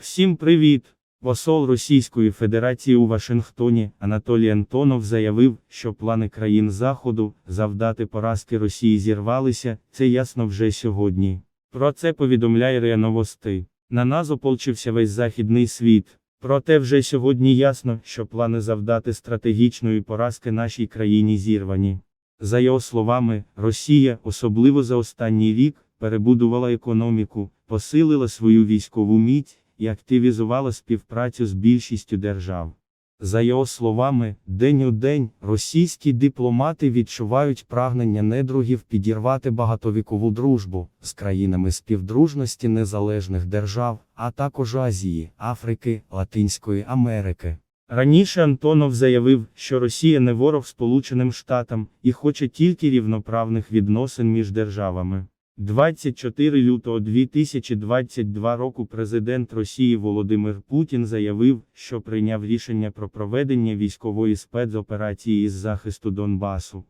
Всім привіт! Посол Російської Федерації у Вашингтоні Анатолій Антонов заявив, що плани країн Заходу завдати поразки Росії зірвалися, це ясно вже сьогодні. Про це повідомляє РИА Новости. На нас ополчився весь західний світ. Проте вже сьогодні ясно, що плани завдати стратегічної поразки нашій країні зірвані. За його словами, Росія, особливо за останній рік, перебудувала економіку, посилила свою військову міць і активізувала співпрацю з більшістю держав. За його словами, день у день російські дипломати відчувають прагнення недругів підірвати багатовікову дружбу з країнами співдружності незалежних держав, а також Азії, Африки, Латинської Америки. Раніше Антонов заявив, що Росія не ворог Сполученим Штатам і хоче тільки рівноправних відносин між державами. 24 лютого 2022 року президент Росії Володимир Путін заявив, що прийняв рішення про проведення військової спецоперації із захисту Донбасу.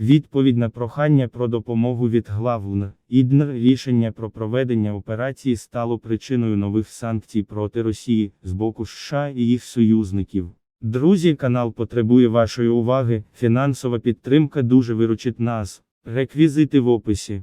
Відповідь на прохання про допомогу від глав ЛН ІДНР рішення про проведення операції стало причиною нових санкцій проти Росії з боку США і їх союзників. Друзі, канал потребує вашої уваги. Фінансова підтримка дуже виручить нас. Реквізити в описі.